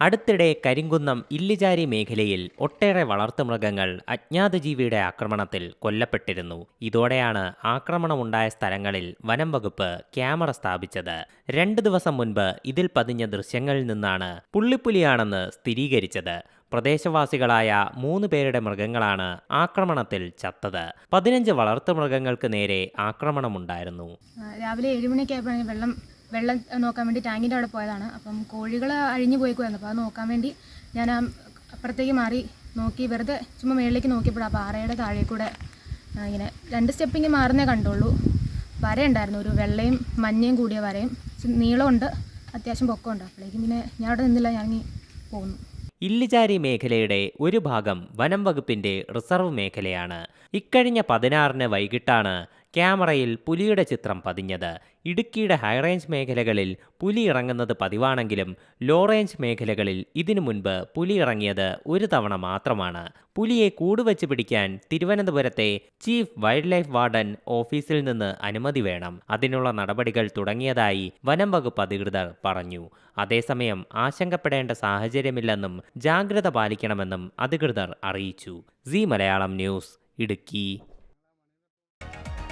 അടുത്തിടെ കരിങ്കുന്നം ഇല്ലിജാരി മേഖലയിൽ ഒട്ടേറെ വളർത്തുമൃഗങ്ങൾ അജ്ഞാത ജീവിയുടെ ആക്രമണത്തിൽ കൊല്ലപ്പെട്ടിരുന്നു. ഇതോടെയാണ് ആക്രമണമുണ്ടായ സ്ഥലങ്ങളിൽ വനം വകുപ്പ് ക്യാമറ സ്ഥാപിച്ചത്. രണ്ട് ദിവസം മുൻപ് ഇതിൽ പതിഞ്ഞ ദൃശ്യങ്ങളിൽ നിന്നാണ് പുള്ളിപ്പുലിയാണെന്ന് സ്ഥിരീകരിച്ചത്. പ്രദേശവാസികളായ മൂന്ന് പേരുടെ മൃഗങ്ങളാണ് ആക്രമണത്തിൽ ചത്തത്. പതിനഞ്ച് വളർത്തുമൃഗങ്ങൾക്ക് നേരെ ആക്രമണമുണ്ടായിരുന്നു. രാവിലെ ഏഴ് മണിയൊക്കെ ആയപ്പോഴാണ് വെള്ളം വെള്ളം നോക്കാൻ വേണ്ടി ടാങ്കിന്റെ അവിടെ പോയതാണ്. അപ്പം കോഴികൾ അഴിഞ്ഞു പോയിക്കുമായിരുന്നു അപ്പോൾ അത് നോക്കാൻ വേണ്ടി ഞാൻ അപ്പുറത്തേക്ക് മാറി നോക്കി വെറുതെ ചുമ്മാ മേളിലേക്ക് നോക്കിയപ്പോൾ ആ പാറയുടെ താഴെ കൂടെ ഇങ്ങനെ രണ്ട് സ്റ്റെപ്പിങ് മാറുന്നേ കണ്ടുള്ളൂ. വരയുണ്ടായിരുന്നു. ഒരു വെള്ളയും മഞ്ഞയും കൂടിയ വരയും. നീളമുണ്ട്. അത്യാവശ്യം പൊക്കമുണ്ട്. അപ്പോഴേക്കും പിന്നെ ഞാൻ അവിടെ നിന്നില്ല. ഞാൻ പോകുന്നു ഇല്ലിചാരി മേഖലയുടെ ഒരു ഭാഗം വനം വകുപ്പിന്റെ റിസർവ് മേഖലയാണ്. ഇക്കഴിഞ്ഞ പതിനാറിന് വൈകിട്ടാണ് ക്യാമറയിൽ പുലിയുടെ ചിത്രം പതിഞ്ഞത്. ഇടുക്കിയുടെ ഹൈറേഞ്ച് മേഖലകളിൽ പുലി ഇറങ്ങുന്നത് പതിവാണെങ്കിലും ലോ റേഞ്ച് മേഖലകളിൽ ഇതിനു മുൻപ് പുലി ഇറങ്ങിയത് ഒരു തവണ മാത്രമാണ്. പുലിയെ കൂടുവച്ച് പിടിക്കാൻ തിരുവനന്തപുരത്തെ ചീഫ് വൈൽഡ് ലൈഫ് വാർഡൻ ഓഫീസിൽ നിന്ന് അനുമതി വേണം. അതിനുള്ള നടപടികൾ തുടങ്ങിയതായി വനം വകുപ്പ് അധികൃതർ പറഞ്ഞു. അതേസമയം ആശങ്കപ്പെടേണ്ട സാഹചര്യമില്ലെന്നും ജാഗ്രത പാലിക്കണമെന്നും അധികൃതർ അറിയിച്ചു. C Malayalam news Idukki.